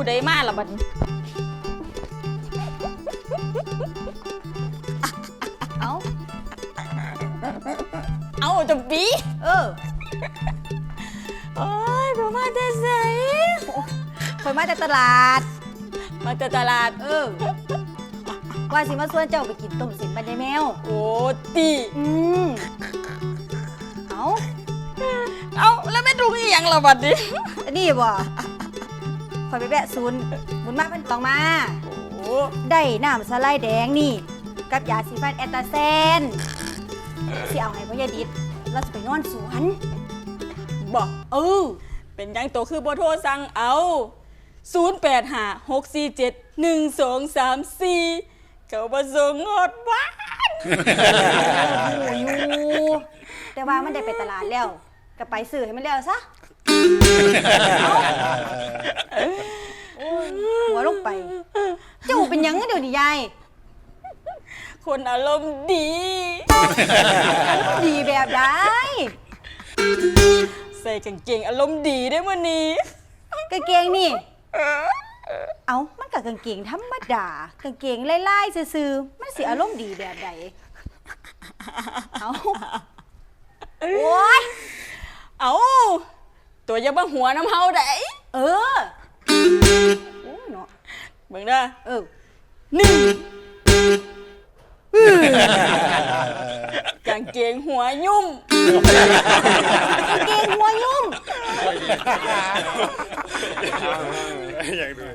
ผู้ใดมาละบัดนี้เอ้าเอาจะบีเออโอ้ยบ่มาแต่ไสคอยมาจากตลาด มาแต่ตลาด เออ ว่าสิมาส่วนเจ้าไปกินต้มสินบันไดแมว โอ้ตีอืมเอ้าเอาแล้วแม่ดุงอีหยังละบัดนี้อันนี้บ่ คอยไปแวะศูนย์บุญมาเพิ่นต้องมา โอ้ได้น้ำสไลด์แดงนี่ กับยาสีฟันแอตตาเซนสิเอาให้พ่อยายดิดเราจะไปนอนสวน บอกเออเป็นหยังโตคือบ่โทรสั่งเอา 0856471234 เขาบ่ส่งงดบ้านโอ้อยู่แต่ว่ามันได้ไปตลาดแล้วก็ไปซื้อให้มันแล้วซะโอ้ยหัวลงไป เจ้าเป็นหยังเดี๋ยวนี้ยายคนอารมณ์ดีดีแบบใดใส่กางเกงอารมณ์ดีได้มื้อนี้กางเกงนี่ เอามันกับกางเกงธรรมดากางเกงไล่ๆซื่อๆมันสิอารมณ์ดีแบบใดเอาโอ้ยเอาตัวอย่ามาหัวน้ำเฮาได้เออโอ้เนาะเบิ่งเด้อเออห นึ่งกางเกงหัวยุ่มกางเกงหัวยุ่งอยากดู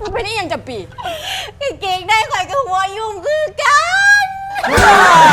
มันเป็นอีหยังจะปีกางเกงได้ข่อยกับหัวยุ่งคือกันเ